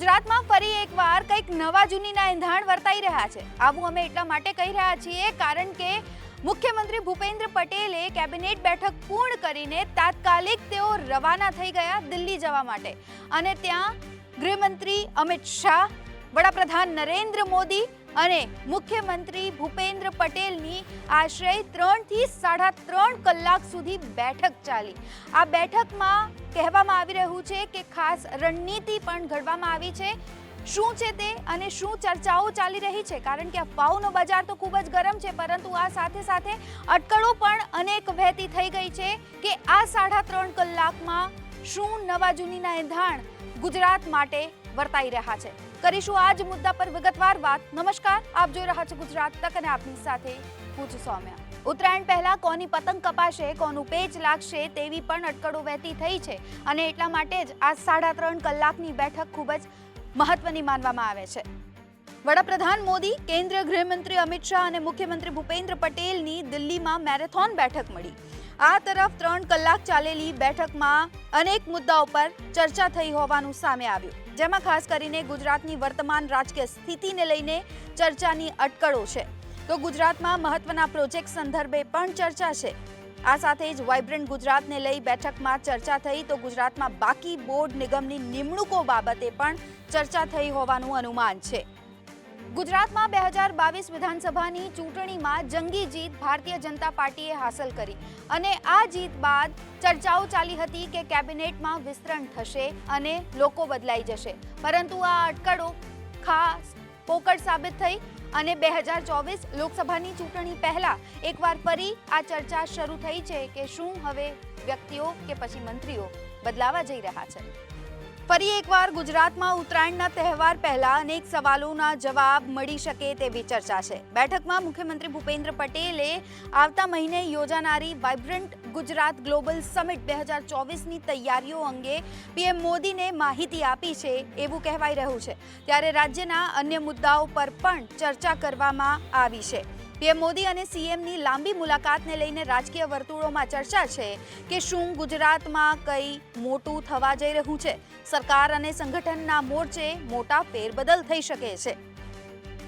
કંઈક નવા જૂનીના એંધાણ વર્તાઈ રહ્યા છે. આવું અમે એટલા માટે કહી રહ્યા છીએ કારણ કે મુખ્યમંત્રી ભૂપેન્દ્ર પટેલે કેબિનેટ બેઠક પૂર્ણ કરીને તાત્કાલિક તેઓ રવાના થઈ ગયા દિલ્હી જવા માટે. અને ત્યાં ગૃહમંત્રી અમિત શાહ, વડાપ્રધાન નરેન્દ્ર મોદી અને મુખ્યમંત્રી ભૂપેન્દ્ર પટેલની આશરે ત્રણથી સાડા ત્રણ કલાક સુધી બેઠક ચાલી. આ બેઠકમાં કહેવામાં આવી રહ્યું છે કે ખાસ રણનીતિ પણ ઘડવામાં આવી છે. શું છે તે અને શું ચર્ચાઓ ચાલી રહી છે? કારણ કે અફવાઓનો બજાર તો ખૂબ જ ગરમ છે, પરંતુ આ સાથે સાથે અટકળો પણ અનેક વહેતી થઈ ગઈ છે કે આ સાડા ત્રણ કલાકમાં શું નવા જૂનીના એંધાણ ગુજરાત માટે વર્તાઈ રહ્યા છે. કરીશું આજ મુદ્દા પર વિગતવાર વાત. નમસ્કાર, આપ જોઈ રહ્યા છો ગુજરાત તક અને આપની સાથે હું છું સૌમ્યા. ઉત્તરાયણ પહેલા કોની પતંગ કપાશે, કોનું પેચ લાગશે તેવી પણ અટકળો વહેતી થઈ છે અને એટલા માટે જ આ સાડા ત્રણ કલાકની બેઠક ખૂબ જ મહત્વની માનવામાં આવે છે. વડાપ્રધાન મોદી, કેન્દ્રીય ગૃહમંત્રી અમિત શાહ અને મુખ્યમંત્રી ભૂપેન્દ્ર પટેલની દિલ્હીમાં મેરેથોન બેઠક મળી. આ તરફ ત્રણ કલાક ચાલેલી બેઠકમાં અનેક મુદ્દાઓ પર ચર્ચા થઈ હોવાનું સામે આવ્યું, જેમાં ખાસ કરીને ગુજરાતની વર્તમાન રાજકીય સ્થિતિને લઈને ચર્ચાની અટકળો છે. તો ગુજરાતમાં મહત્વના પ્રોજેક્ટ સંદર્ભે પણ ચર્ચા છે. આ સાથે જ વાઇબ્રન્ટ ગુજરાતને લઈ બેઠકમાં ચર્ચા થઈ તો ગુજરાતમાં બાકી બોર્ડ નિગમની નિમણૂકો બાબતે પણ ચર્ચા થઈ હોવાનું અનુમાન છે. ગુજરાતમાં બે હજાર બાવીસ વિધાનસભાની ચૂંટણીમાં જંગી જીત ભારતીય જનતા પાર્ટીએ હાંસલ કરી અને આ જીત બાદ ચર્ચાઓ ચાલી હતી કે કેબિનેટમાં વિસ્તરણ થશે અને લોકો બદલાઈ જશે. પરંતુ આ અટકળો ખાસ પોકળ સાબિત થઈ અને બે હજાર ચોવીસ લોકસભાની ચૂંટણી પહેલા એકવાર ફરી આ ચર્ચા શરૂ થઈ છે કે શું હવે વ્યક્તિઓ કે પછી મંત્રીઓ બદલાવા જઈ રહ્યા છે. ફરી એકવાર ગુજરાતમાં ઉત્તરાયણના તહેવાર પહેલા અનેક સવાલોના જવાબ મળી શકે તેવી ચર્ચા છે. બેઠકમાં મુખ્યમંત્રી ભૂપેન્દ્ર પટેલે આવતા મહિને યોજાનારી વાઇબ્રન્ટ ગુજરાત ગ્લોબલ સમિટ બે હજાર ચોવીસની તૈયારીઓ અંગે પીએમ મોદીને માહિતી આપી છે એવું કહેવાઈ રહ્યું છે. ત્યારે રાજ્યના અન્ય મુદ્દાઓ પર પણ ચર્ચા કરવામાં આવી છે. પીએમ મોદી અને સીએમની લાંબી મુલાકાતને લઈને રાજકીય વર્તુળોમાં ચર્ચા છે કે શું ગુજરાતમાં કંઈ મોટું થવા જઈ રહ્યું છે. સરકાર અને સંગઠનના મોરચે મોટા ફેરબદલ થઈ શકે છે.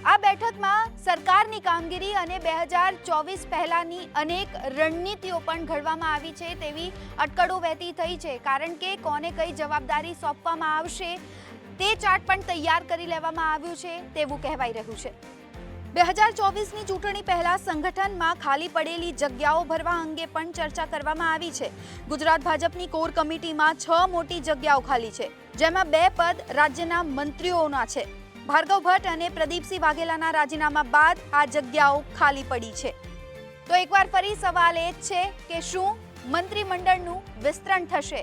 આ બેઠકમાં સરકારની કામગીરી અને બે હજાર ચોવીસ પહેલાની અનેક રણનીતિઓ પણ ઘડવામાં આવી છે તેવી અટકળો વહેતી થઈ છે. કારણ કે કોને કઈ જવાબદારી સોંપવામાં આવશે તે ચાર્ટ પણ તૈયાર કરી લેવામાં આવ્યું છે તેવું કહેવાઈ રહ્યું છે. બે હજાર ચોવીસની ચૂંટણી પહેલા સંગઠનમાં ખાલી પડેલી જગ્યાઓ ભરવા અંગે પણ ચર્ચા કરવામાં આવી છે. ગુજરાત ભાજપની કોર કમિટીમાં છ મોટી જગ્યાઓ ખાલી છે, જેમાં બે પદ રાજ્યના મંત્રીઓના છે. ભાર્ગવ ભટ્ટ અને પ્રદીપસિંહ વાઘેલાના રાજીનામા બાદ આ જગ્યાઓ ખાલી પડી છે. તો એકવાર ફરી સવાલ એ જ છે કે શું મંત્રીમંડળનું વિસ્તરણ થશે?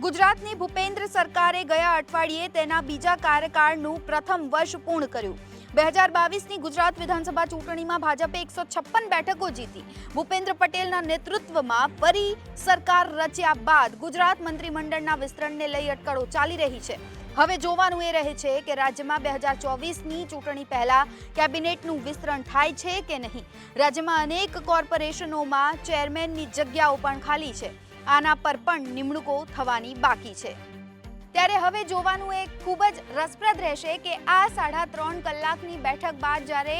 ગુજરાતની ભૂપેન્દ્ર સરકારે ગયા અઠવાડિયે તેના બીજા કાર્યકાળનું પ્રથમ વર્ષ પૂર્ણ કર્યું. બે હજાર બાવીસની ગુજરાત વિધાનસભા ચૂંટણીમાં ભાજપે એકસો છપ્પન બેઠકો જીતી. ભૂપેન્દ્ર પટેલના નેતૃત્વમાં ફરી સરકાર રચ્યા બાદ ગુજરાત મંત્રીમંડળના વિસ્તરણને લઈ અટકળો ચાલી રહી છે. હવે જોવાનું એ રહે છે કે રાજ્યમાં બે હજાર ચોવીસની ચૂંટણી પહેલા કેબિનેટનું વિસ્તરણ થાય છે કે નહીં. રાજ્યમાં અનેક કોર્પોરેશનોમાં ચેરમેનની જગ્યાઓ પણ ખાલી છે. આના પર પણ નિમણૂકો થવાની બાકી છે. ત્યારે હવે જોવાનું એ ખૂબ જ રસપ્રદ રહેશે કે આ સાડા ત્રણ કલાકની બેઠક બાદ જ્યારે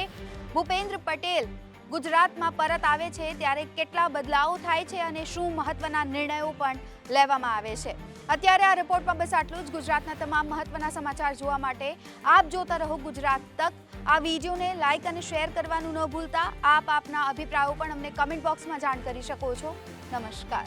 ભૂપેન્દ્ર પટેલ ગુજરાતમાં પરત આવે છે, ત્યારે કેટલા બદલાવો થાય છે અને શું મહત્વના નિર્ણયો પણ લેવામાં આવે છે. અત્યારે આ રિપોર્ટમાં બસ આટલું જ. ગુજરાતના તમામ મહત્વના સમાચાર જોવા માટે આપ જોતા રહો ગુજરાત તક. આ વિડીયોને લાઇક અને શેર કરવાનું ન ભૂલતા. આપ આપના અભિપ્રાયો પણ અમને કમેન્ટ બોક્સમાં જાણ કરી શકો છો. નમસ્કાર.